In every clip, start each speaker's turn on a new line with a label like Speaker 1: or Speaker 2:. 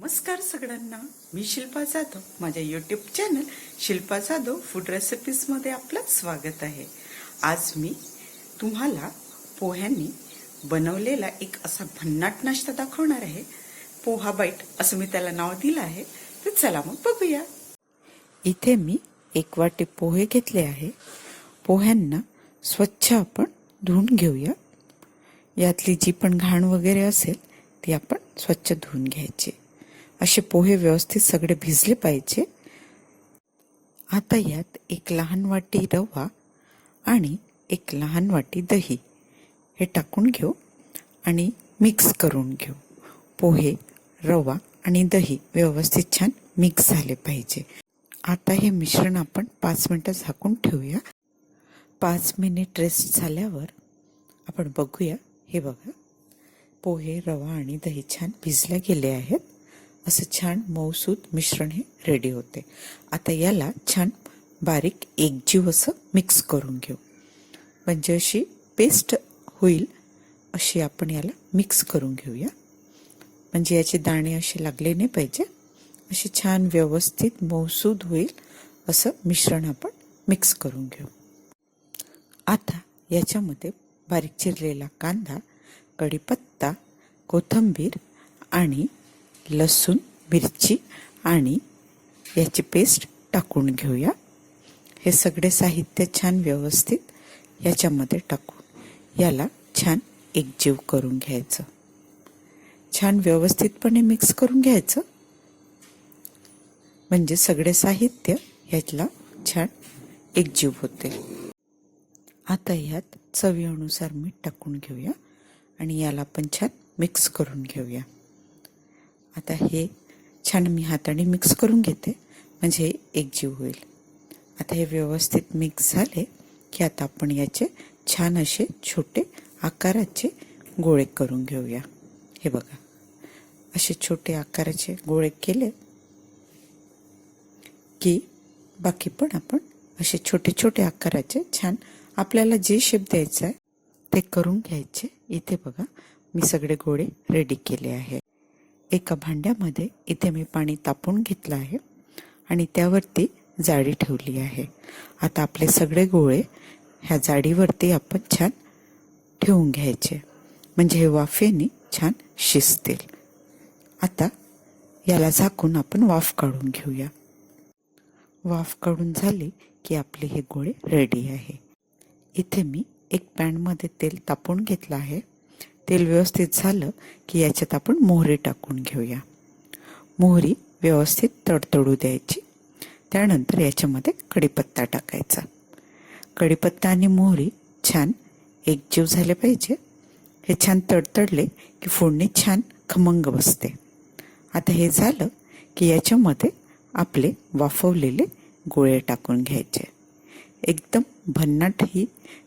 Speaker 1: नमस्कार सगळ्यांना. मी शिल्पा जाधव. माझ्या YouTube channel Shilpa Jadhav food रेसिपीजमध्ये आपलं स्वागत आहे. आज मी तुम्हाला पोह्यांनी बनवलेला एक असा भन्नाट नाश्ता दाखवणार आहे. पोहा बाईट असं मी त्याला नाव दिलं आहे. तर चला मग बघूया. इथे मी एक वाटी पोहे घेतले आहे. पोह्यांना स्वच्छ आपण धुवून घेऊया. यातली जी पण घाण वगैरे असेल ती आपण स्वच्छ धुवून घ्यायची. असे पोहे व्यवस्थित सगळे भिजले पाहिजे. आता यात एक लहान वाटी रवा आणि एक लहान वाटी दही हे टाकून घेऊ आणि मिक्स करून घेऊ. पोहे रवा आणि दही व्यवस्थित छान मिक्स झाले पाहिजे. आता हे मिश्रण आपण पाच मिनटं झाकून ठेवूया. पाच मिनिट रेस्ट झाल्यावर आपण बघूया. हे बघा. पोहे रवा आणि दही छान भिजले गेले आहेत. असं छान मऊसूद मिश्रण हे रेडी होते. आता याला छान बारीक एकजीव असं मिक्स करून घेऊ. म्हणजे अशी पेस्ट होईल अशी आपण याला मिक्स करून घेऊया. म्हणजे याचे दाणे असे लागले नाही पाहिजे. असे छान व्यवस्थित मऊसूद होईल असं मिश्रण आपण मिक्स करून घेऊ. आता याच्यामध्ये बारीक चिरलेला कांदा कढीपत्ता कोथिंबीर आणि लसूण मिरची आणि याची पेस्ट टाकून घेऊया. हे सगळे साहित्य छान व्यवस्थित याच्यामध्ये टाकून याला छान एकजीव करून घ्यायचं. छान व्यवस्थितपणे मिक्स करून घ्यायचं. म्हणजे सगळे साहित्य ह्यातला छान एकजीव होते. आता यात चवीनुसार मीठ टाकून घेऊया आणि याला पण छान मिक्स करून घेऊया. आता हे छान मी हाताने मिक्स करून घेते. म्हणजे एकजीव होईल. आता हे व्यवस्थित मिक्स झाले की आता आपण याचे छान असे छोटे आकाराचे गोळे करून घेऊया. हे बघा. असे छोटे आकाराचे गोळे केले की बाकी पण आपण असे छोटे छोटे आकाराचे छान आपल्याला जे शेप द्यायचा आहे ते करून घ्यायचे. इथे बघा मी सगळे गोळे रेडी केले आहे एका भांड्यामध्ये इथे मी पाणी तापून घेतलं आहे आणि त्यावरती जाळी ठेवली आहे. आता आपले सगळे गोळे ह्या जाडीवरती आपण छान ठेवून घ्यायचे. म्हणजे हे वाफेने छान शिजतील. आता याला झाकून आपण वाफ काढून घेऊया. वाफ काढून झाली की आपले हे गोळे रेडी आहे. इथे मी एक पॅनमध्ये तेल तापून घेतलं आहे. तेल व्यवस्थित झालं की याच्यात आपण मोहरी टाकून घेऊया. मोहरी व्यवस्थित तडतडू द्यायची. त्यानंतर याच्यामध्ये कढीपत्ता टाकायचा. कढीपत्ता आणि मोहरी छान एकजीव झाले पाहिजे. हे छान तडतडले की फोडणी छान खमंग बसते. आता हे झालं की याच्यामध्ये आपले वाफवलेले गोळे टाकून घ्यायचे. एकदम भन्नाट ही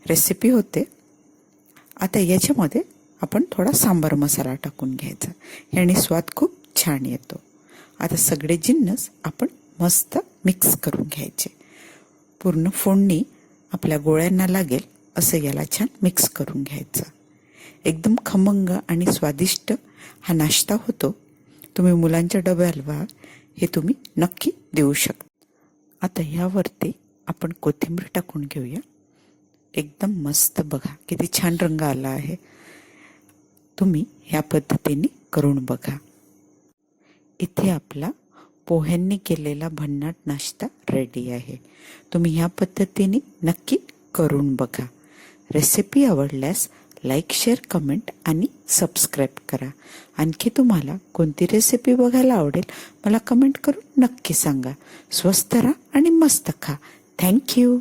Speaker 1: रेसिपी होते. आता याच्यामध्ये आपण थोडा सांबार मसाला टाकून घ्यायचा. याने स्वाद खूप छान येतो. आता सगळे जिन्नस आपण मस्त मिक्स करून घ्यायचे. पूर्ण फोडणी आपल्या गोळ्यांना लागेल असं याला छान मिक्स करून घ्यायचं. एकदम खमंग आणि स्वादिष्ट हा नाश्ता होतो. तुम्ही मुलांच्या डब्याला हे तुम्ही नक्की देऊ शकता. आता ह्यावरती आपण कोथिंबीर टाकून घेऊया. एकदम मस्त बघा किती छान रंग आला आहे. तुम्ही ह्या पद्धतीने करून बघा. इथे आपला पोह्यांनी केलेला भन्नाट नाश्ता रेडी आहे. तुम्ही ह्या पद्धतीने नक्की करून बघा. रेसिपी आवडल्यास लाईक शेअर कमेंट आणि सबस्क्राईब करा. आणखी तुम्हाला कोणती रेसिपी बघायला आवडेल मला कमेंट करून नक्की सांगा. स्वस्त राहा आणि मस्त खा. थँक्यू